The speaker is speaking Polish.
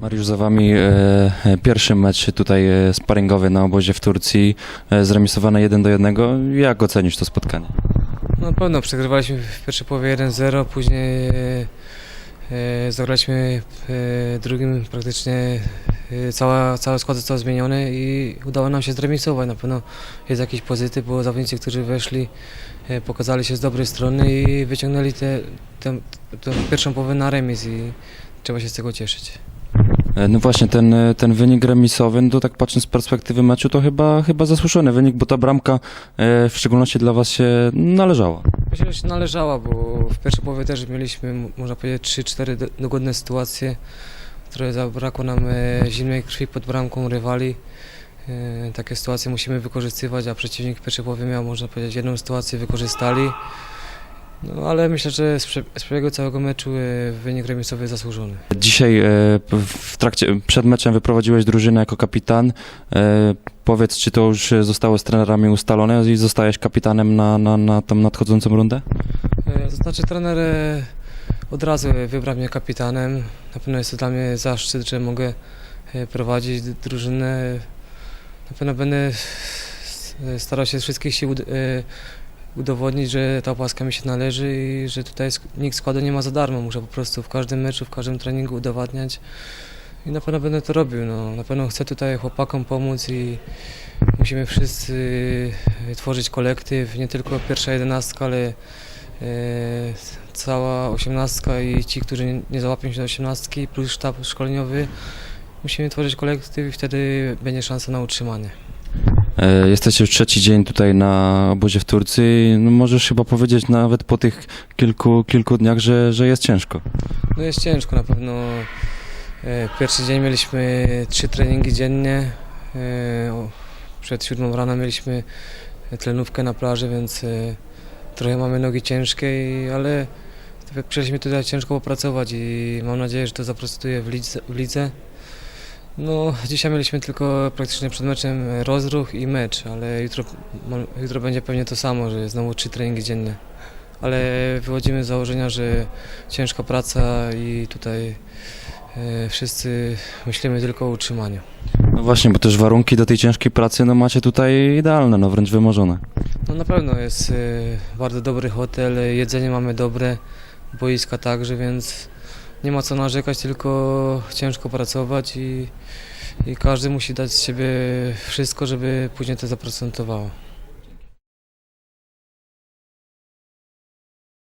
Mariusz, za Wami e, e, pierwszy mecz tutaj e, sparingowy na obozie w Turcji, e, zremisowany 1 do 1. Jak ocenisz to spotkanie? No, Na pewno przegrywaliśmy w pierwszej połowie 1-0, później e, e, zagraliśmy e, drugim praktycznie e, cała, cały skład został zmieniony i udało nam się zremisować. Na pewno jest jakiś pozytyw, bo zawodnicy, którzy weszli e, pokazali się z dobrej strony i wyciągnęli tę pierwszą połowę na remis i trzeba się z tego cieszyć. E, No właśnie, ten, e, ten wynik remisowy, no to tak patrząc z perspektywy meczu, to chyba, chyba zasłuszony wynik, bo ta bramka e, w szczególności dla Was się należała. Myślę, że się należała, bo w pierwszej połowie też mieliśmy, można powiedzieć, 3-4 do- dogodne sytuacje, które zabrakło nam zimnej krwi pod bramką rywali. Takie sytuacje musimy wykorzystywać, a przeciwnik w pierwszej połowie miał, można powiedzieć, jedną sytuację wykorzystali. No ale myślę, że z, prze- z przebiegu całego meczu e, wynik remisowy zasłużony. Dzisiaj e, w trakcie, przed meczem wyprowadziłeś drużynę jako kapitan. E, Powiedz, czy to już zostało z trenerami ustalone i zostajesz kapitanem na, na, na tą nadchodzącą rundę? To znaczy trener od razu wybrał mnie kapitanem. Na pewno jest to dla mnie zaszczyt, że mogę prowadzić drużynę. Na pewno będę starał się z wszystkich sił udowodnić, że ta opaska mi się należy i że tutaj nikt składu nie ma za darmo. Muszę po prostu w każdym meczu, w każdym treningu udowadniać i na pewno będę to robił. No, na pewno chcę tutaj chłopakom pomóc i musimy wszyscy e, tworzyć kolektyw, nie tylko pierwsza jedenastka, ale e, cała osiemnastka i ci, którzy nie załapią się do osiemnastki, plus sztab szkoleniowy. Musimy tworzyć kolektyw i wtedy będzie szansa na utrzymanie. E, Jesteście już trzeci dzień tutaj na obozie w Turcji. No możesz chyba powiedzieć nawet po tych kilku, kilku dniach, że, że jest ciężko. No jest ciężko na pewno. E, Pierwszy dzień mieliśmy trzy treningi dziennie. E, Przed siódmą rano mieliśmy tlenówkę na plaży, więc trochę mamy nogi ciężkie, ale przyszliśmy tutaj ciężko popracować i mam nadzieję, że to zaprocentuje w lidze. W lidze. No, dzisiaj mieliśmy tylko praktycznie przed meczem rozruch i mecz, ale jutro, jutro będzie pewnie to samo, że znowu trzy treningi dziennie. Ale wychodzimy z założenia, że ciężka praca i tutaj e, wszyscy myślimy tylko o utrzymaniu. No właśnie, bo też warunki do tej ciężkiej pracy no macie tutaj idealne, no wręcz wymarzone. No na pewno jest e, bardzo dobry hotel, jedzenie mamy dobre, boiska także, więc nie ma co narzekać, tylko ciężko pracować i, i każdy musi dać z siebie wszystko, żeby później to zaprocentowało.